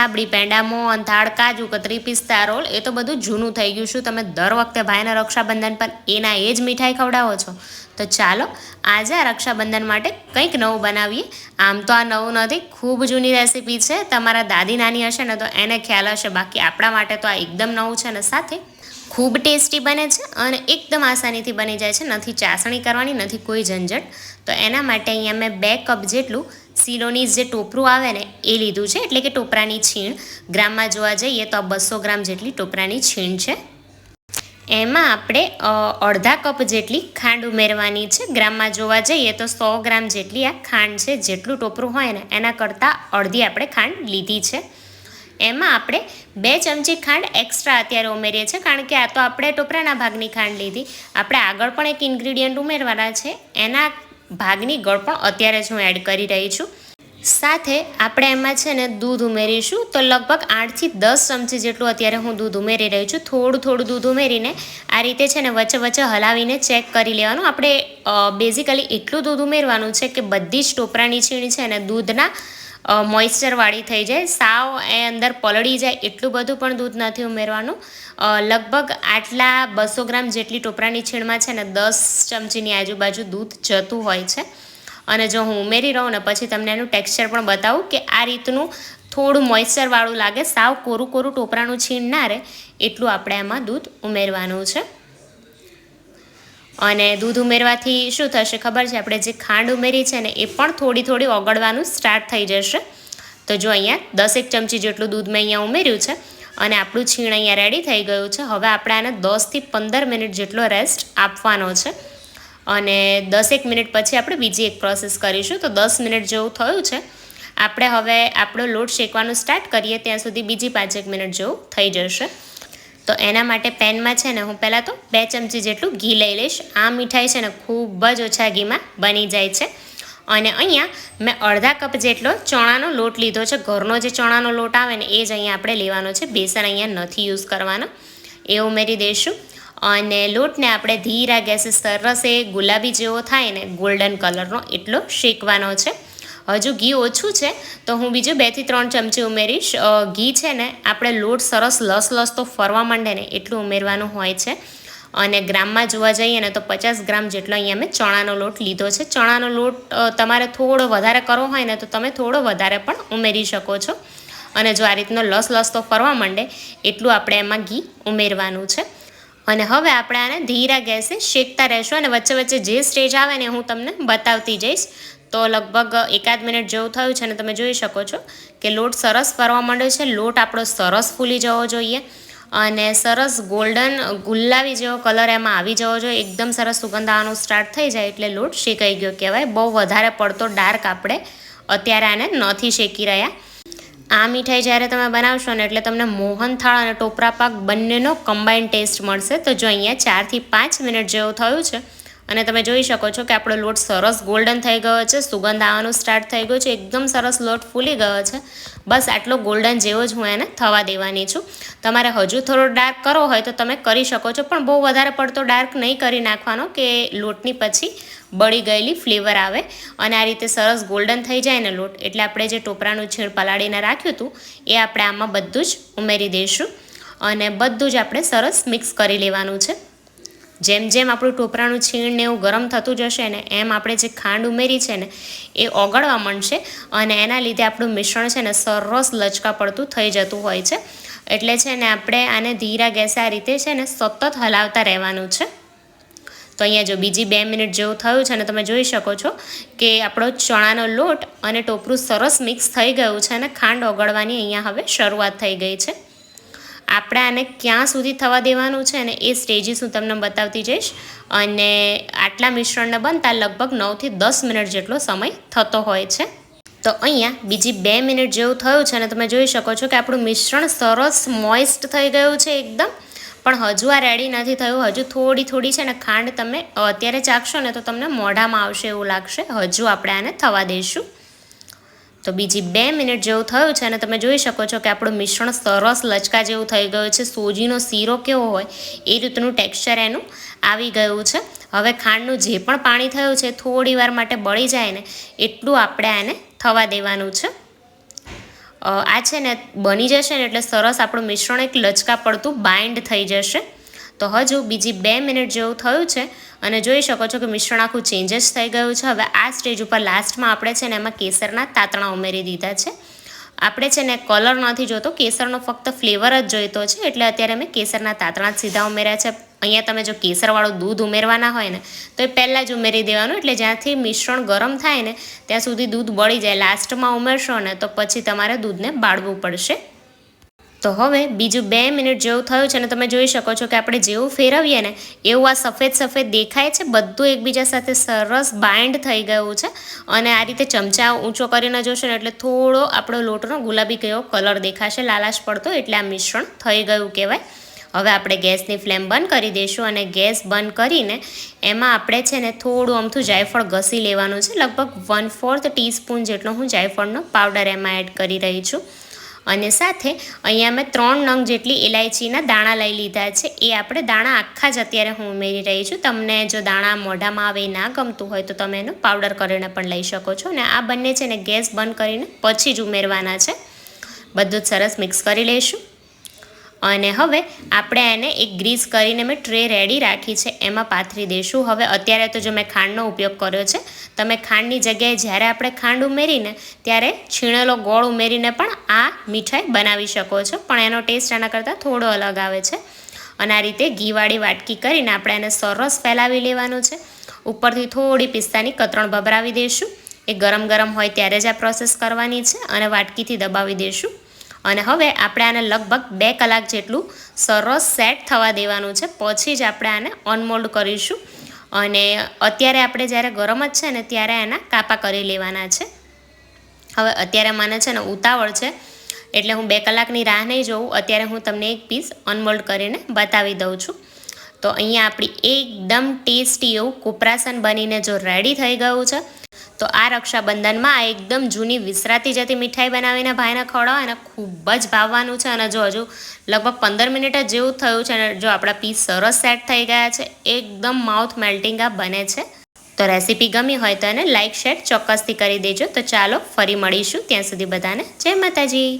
છાબડી પેંડા, મોહન, થાળ, કાજુ, કતરી, પિસ્તા, રોલ, એ તો બધું જૂનું થઈ ગયું શું તમે દર વખતે ભાઈના રક્ષાબંધન પર એના એ જ મીઠાઈ ખવડાવો છો. તો ચાલો, આજે આ રક્ષાબંધન માટે કંઈક નવું બનાવીએ. આમ તો આ નવું નથી, ખૂબ જૂની રેસીપી છે. તમારા દાદી નાની હશે ને તો એને ખ્યાલ હશે. બાકી આપણા માટે તો આ એકદમ નવું છે ને સાથે ખૂબ ટેસ્ટી બને છે અને એકદમ આસાનીથી બની જાય છે. નથી ચાસણી કરવાની, નથી કોઈ ઝંઝટ. તો એના માટે અહીંયા મેં બે કપ જેટલું સિલોની જે ટોપરું આવે ને, એ લીધું છે. એટલે કે ટોપરાની છીણ. ગ્રામમાં જોવા જઈએ તો બસો ગ્રામ જેટલી ટોપરાની છીણ છે. એમાં આપણે અડધા કપ જેટલી ખાંડ ઉમેરવાની છે. ગ્રામમાં જોવા જઈએ તો સો ગ્રામ જેટલી આ ખાંડ છે. જેટલું ટોપરું હોય ને, એના કરતાં અડધી આપણે ખાંડ લીધી છે. એમાં આપણે બે ચમચી ખાંડ એક્સ્ટ્રા અત્યારે ઉમેરીએ છીએ. કારણ કે આ તો આપણે ટોપરાના ભાગની ખાંડ લીધી. આપણે આગળ પણ એક ઇન્ગ્રીડિયન્ટ ઉમેરવાના છે. એના ભાગની ગળ પણ અત્યારે જ હું એડ કરી રહી છું. સાથે આપણે એમાં છે ને દૂધ ઉમેરીશું. તો લગભગ આઠથી દસ ચમચી જેટલું અત્યારે હું દૂધ ઉમેરી રહી છું. થોડું થોડું દૂધ ઉમેરીને આ રીતે છે ને વચ્ચે વચ્ચે હલાવીને ચેક કરી લેવાનું. આપણે બેઝિકલી એટલું દૂધ ઉમેરવાનું છે કે બધી જ ટોપરાની છીણી છે ને દૂધના મોઇશ્ચરવાળી થઈ જાય. સાવ એ અંદર પલળી જાય એટલું બધું પણ દૂધ નથી ઉમેરવાનું. લગભગ આટલા બસો ગ્રામ જેટલી ટોપરાની છીણમાં છે ને, દસ ચમચીની આજુબાજુ દૂધ જતું હોય છે. અને જો હું ઉમેરી રહું ને, પછી તમને એનું ટેક્સચર પણ બતાવું કે આ રીતનું થોડું મોઇસ્ચરવાળું લાગે. સાવ કોરું કોરું ટોપરાનું છીણ ના રહે, એટલું આપણે એમાં દૂધ ઉમેરવાનું છે. અને દૂધ ઉમેરવાથી શું થશે ખબર છે? આપણે જે ખાંડ ઉમેરી છે ને, એ પણ થોડી થોડી ઓગળવાનું સ્ટાર્ટ થઈ જશે. તો જો અહીંયા દસેક ચમચી જેટલું દૂધ મેં અહીંયા ઉમેર્યું છે અને આપણું છીણ અહીંયા રેડી થઈ ગયું છે. હવે આપણે આને દસથી પંદર મિનિટ જેટલો રેસ્ટ આપવાનો છે. અને દસેક મિનિટ પછી આપણે બીજી એક પ્રોસેસ કરીશું. તો દસ મિનિટ જેવું થયું છે. આપણે હવે આપણો લોટ શેકવાનું સ્ટાર્ટ કરીએ, ત્યાં સુધી બીજી પાંચેક મિનિટ જેવું થઈ જશે. તો એના માટે પેનમાં છે ને હું પહેલાં તો બે ચમચી જેટલું ઘી લઈ લઈશ. આ મીઠાઈ છે ને ખૂબ જ ઓછા ઘીમાં બની જાય છે. અને અહીંયા મેં અડધા કપ જેટલો ચણાનો લોટ લીધો છે. ઘરનો જે ચણાનો લોટ આવે ને એ જ અહીંયા આપણે લેવાનો છે. બેસન અહીંયા નથી યુઝ કરવાનો. એ ઉમેરી દઈશું. અને લોટને આપણે ધીરા ગેસે સરસ એ ગુલાબી જેવો થાય ને ગોલ્ડન કલરનો એટલો શેકવાનો છે. હજુ ઘી ઓછું છે, તો હું બીજું બેથી ત્રણ ચમચી ઉમેરીશ. ઘી છે ને, આપણે લોટ સરસ લસ લસ તો ફરવા માંડે ને એટલું ઉમેરવાનું હોય છે. અને ગ્રામમાં જોવા જઈએ ને, તો પચાસ ગ્રામ જેટલો અહીંયા મેં ચણાનો લોટ લીધો છે. ચણાનો લોટ તમારે થોડો વધારે કરવો હોય ને, તો તમે થોડો વધારે પણ ઉમેરી શકો છો. અને જો આ રીતનો લસ લસ તો ફરવા માંડે, એટલું આપણે એમાં ઘી ઉમેરવાનું છે. અને હવે આપણે આને ધીરા ગેસે શેકતા રહેશું. અને વચ્ચે વચ્ચે જે સ્ટેજ આવે ને, હું તમને બતાવતી જઈશ. તો લગભગ એકાદ મિનિટ જેવું થયું છે અને તમે જોઈ શકો છો કે લોટ સરસ ફરવા માંડ્યો છે. લોટ આપણો સરસ ફૂલી જવો જોઈએ અને સરસ ગોલ્ડન ગુલાબી જેવો કલર એમાં આવી જવો જોઈએ. એકદમ સરસ સુગંધ આવવાનું સ્ટાર્ટ થઈ જાય એટલે લોટ શેકાઈ ગયો કહેવાય. બહુ વધારે પડતો ડાર્ક આપણે અત્યારે આને નથી શેકી રહ્યા. આ મીઠાઈ જ્યારે તમે બનાવશો ને એટલે તમને મોહનથાળ અને ટોપરા પાક બંનેનો કમ્બાઈન ટેસ્ટ મળશે. તો જો અહીંયા ચારથી પાંચ મિનિટ જેવું થયું છે અને તમે જોઈ શકો છો કે આપણો લોટ સરસ ગોલ્ડન થઈ ગયો છે, સુગંધ આવવાનું સ્ટાર્ટ થઈ ગયું છે, એકદમ સરસ લોટ ફૂલી ગયો છે. બસ આટલો ગોલ્ડન જેવો જ હું એને થવા દેવાની છું. તમારે હજુ થોડો ડાર્ક કરવો હોય તો તમે કરી શકો છો, પણ બહુ વધારે પડતો ડાર્ક નહીં કરી નાખવાનો કે લોટની પછી બળી ગયેલી ફ્લેવર આવે. અને આ રીતે સરસ ગોલ્ડન થઈ જાય ને લોટ, એટલે આપણે જે ટોપરાનું છીણ પલાળીને રાખ્યું હતું, એ આપણે આમાં બધું જ ઉમેરી દઈશું. અને બધું જ આપણે સરસ મિક્સ કરી લેવાનું છે. જેમ જેમ આપણું ટોપરાનું છીણ ને એવું ગરમ થતું જશે ને એમ આપણે જે ખાંડ ઉમેરી છે ને, એ ઓગળવા માંડશે અને એના લીધે આપણું મિશ્રણ છે ને સરસ લચકા પડતું થઈ જતું હોય છે. એટલે છે ને આપણે આને ધીરા ગેસે આ રીતે છે ને સતત હલાવતા રહેવાનું છે. તો અહીંયા જો બીજી બે મિનિટ જેવું થયું છે ને, તમે જોઈ શકો છો કે આપણો ચણાનો લોટ અને ટોપરું સરસ મિક્સ થઈ ગયું છે અને ખાંડ ઓગળવાની અહીંયા હવે શરૂઆત થઈ ગઈ છે. આપણે આને ક્યાં સુધી થવા દેવાનું છે ને એ સ્ટેજીસ હું તમને બતાવતી જઈશ. અને આટલા મિશ્રણને બનતા લગભગ નવથી દસ મિનિટ જેટલો સમય થતો હોય છે. તો અહીંયા બીજી બે મિનિટ જેવું થયું છે અને તમે જોઈ શકો છો કે આપણું મિશ્રણ સરસ મોઇસ્ટ થઈ ગયું છે એકદમ. પણ હજુ આ રેડી નથી થયું. હજુ થોડી થોડી છે ને ખાંડ તમે અત્યારે ચાખશો ને તો તમને મોઢામાં આવશે એવું લાગશે. હજુ આપણે આને થવા દઈશું તો બીજી બે મિનિટ જેવું થયું છે અને તમે જોઈ શકો છો કે આપણું મિશ્રણ સરસ લચકા જેવું થઈ ગયું છે. સોજીનો શીરો કેવો હોય એ રીતનું ટેક્સચર એનું આવી ગયું છે. હવે ખાંડનું જે પણ પાણી થયું છે થોડી વાર માટે બળી જાય ને એટલું આપણે આને થવા દેવાનું છે. આ છે ને બની જશે ને એટલે સરસ આપણું મિશ્રણ એક લચકા પડતું બાઇન્ડ થઈ જશે. તો હજુ બીજી બે મિનિટ જેવું થયું છે અને જોઈ શકો છો કે મિશ્રણ આખું ચેન્જીસ થઈ ગયું છે. હવે આ સ્ટેજ ઉપર લાસ્ટમાં આપણે છે ને એમાં કેસરના તાતણા ઉમેરી દીધા છે. આપણે છે ને કલર નથી જોતો, કેસરનો ફક્ત ફ્લેવર જ જોઈતો છે, એટલે અત્યારે મેં કેસરના તાતણા સીધા ઉમેર્યા છે. અહીંયા તમે જો કેસરવાળું દૂધ ઉમેરવાના હોય ને, તો એ પહેલાં જ ઉમેરી દેવાનું, એટલે જ્યાંથી મિશ્રણ ગરમ થાય ને, ત્યાં સુધી દૂધ બળી જાય. લાસ્ટમાં ઉમેરશો ને, તો પછી તમારે દૂધને બાળવું પડશે. તો હવે બીજું બે મિનિટ જેવું થયું છે અને તમે જોઈ શકો છો કે આપણે જેવું ફેરવીએ ને એવું આ સફેદ સફેદ દેખાય છે, બધું એકબીજા સાથે સરસ બાઇન્ડ થઈ ગયું છે અને આ રીતે ચમચા ઊંચો કરીને જોશો ને એટલે થોડો આપણો લોટનો ગુલાબી કેવો કલર દેખાશે, લાલાશ પડતો એટલે આ મિશ્રણ થઈ ગયું કહેવાય. હવે આપણે ગેસની ફ્લેમ બંધ કરી દઈશું અને ગેસ બંધ કરીને એમાં આપણે છે ને થોડું અમથું જાયફળ ઘસી લેવાનું છે, લગભગ વન ફોર્થ ટીસ્પૂન જેટલો હું જાયફળનો પાવડર એમાં એડ કરી રહી છું. અને સાથે અહીંયા મેં ત્રણ નંગ જેટલી ઇલાયચીના દાણા લઈ લીધા છે. એ આપણે દાણા આખા જ અત્યારે હું ઉમેરી રહી છું. તમને જો દાણા મોઢામાં આવે ના ગમતું હોય તો તમે એનો પાવડર કરીને પણ લઈ શકો છો. અને આ બંને છે ને ગેસ બંધ કરીને પછી જ ઉમેરવાના છે. બધું જ સરસ મિક્સ કરી લઈશું. અને હવે આપણે એને એક ગ્રીસ કરીને મેં ટ્રે રેડી રાખી છે, એમાં પાથરી દઈશું. હવે અત્યારે તો જો મેં ખાંડનો ઉપયોગ કર્યો છે, તમે ખાંડની જગ્યાએ જ્યારે આપણે ખાંડ ઉમેરીને, ત્યારે છીણેલો ગોળ ઉમેરીને પણ આ મીઠાઈ બનાવી શકો છો. પણ એનો ટેસ્ટ આના કરતાં થોડો અલગ આવે છે. અને આ રીતે ઘીવાળી વાટકી કરીને આપણે એને સરસ ફેલાવી લેવાનું છે. ઉપરથી થોડી પિસ્તાની કતરણ ભભરાવી દઈશું. એ ગરમ ગરમ હોય ત્યારે જ આ પ્રોસેસ કરવાની છે અને વાટકીથી દબાવી દઈશું. અને હવે આપણે આને લગભગ બે કલાક જેટલું સરસ સેટ થવા દેવાનું છે. પછી જ આપણે આને અનમોલ્ડ કરીશું. અને અત્યારે આપણે જ્યારે ગરમ જ છે ને ત્યારે એના કાપા કરી લેવાના છે. હવે અત્યારે મને છે ને ઉતાવળ છે. એટલે હું બે કલાકની રાહ નહીં જોઉં. અત્યારે હું તમને એક પીસ અનમોલ્ડ કરીને બતાવી દઉં છું. તો અહીંયા આપણી એકદમ ટેસ્ટી એવું કુપરાસન બનીને જો રેડી થઈ ગયું છે. તો આ રક્ષાબંધનમાં આ એકદમ જૂની વિસરાતી જતી મીઠાઈ બનાવીને ભાઈને ખવડાવો, એને ખૂબ જ ભાવવાનું છે. અને જો હજુ લગભગ પંદર મિનિટ જ જેવું થયું છે અને જો આપણા પીસ સરસ સેટ થઈ ગયા છે, એકદમ માઉથ મેલ્ટિંગ આ બને છે. તો રેસીપી ગમી હોય તો એને લાઇક શેર ચોક્કસથી કરી દેજો. તો ચાલો ફરી મળીશું ત્યાં સુધી બધાને. જય માતાજી.